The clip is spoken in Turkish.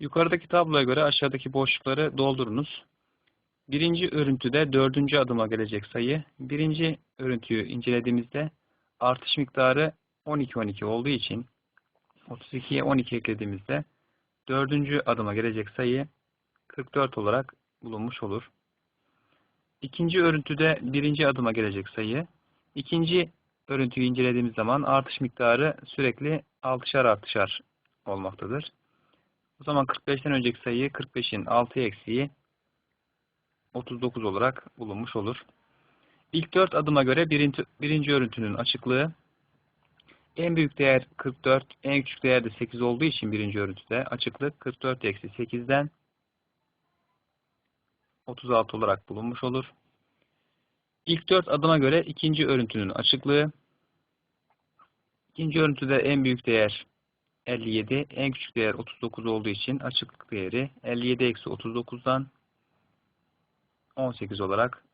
Yukarıdaki tabloya göre aşağıdaki boşlukları doldurunuz. Birinci örüntüde dördüncü adıma gelecek sayı. Birinci örüntüyü incelediğimizde artış miktarı 12-12 olduğu için 32'ye 12 eklediğimizde dördüncü adıma gelecek sayı 44 olarak bulunmuş olur. İkinci örüntüde birinci adıma gelecek sayı. İkinci örüntüyü incelediğimiz zaman artış miktarı sürekli altışar artışar olmaktadır. O zaman 45'ten önceki sayı 45'in 6 eksiği 39 olarak bulunmuş olur. İlk 4 adıma göre birinci, birinci örüntünün açıklığı en büyük değer 44, en küçük değer de 8 olduğu için birinci örüntüde açıklık 44 eksi 8'den 36 olarak bulunmuş olur. İlk 4 adıma göre ikinci örüntünün açıklığı ikinci örüntüde en büyük değer 57, en küçük değer 39 olduğu için açıklık değeri 57 eksi 39'dan 18 olarak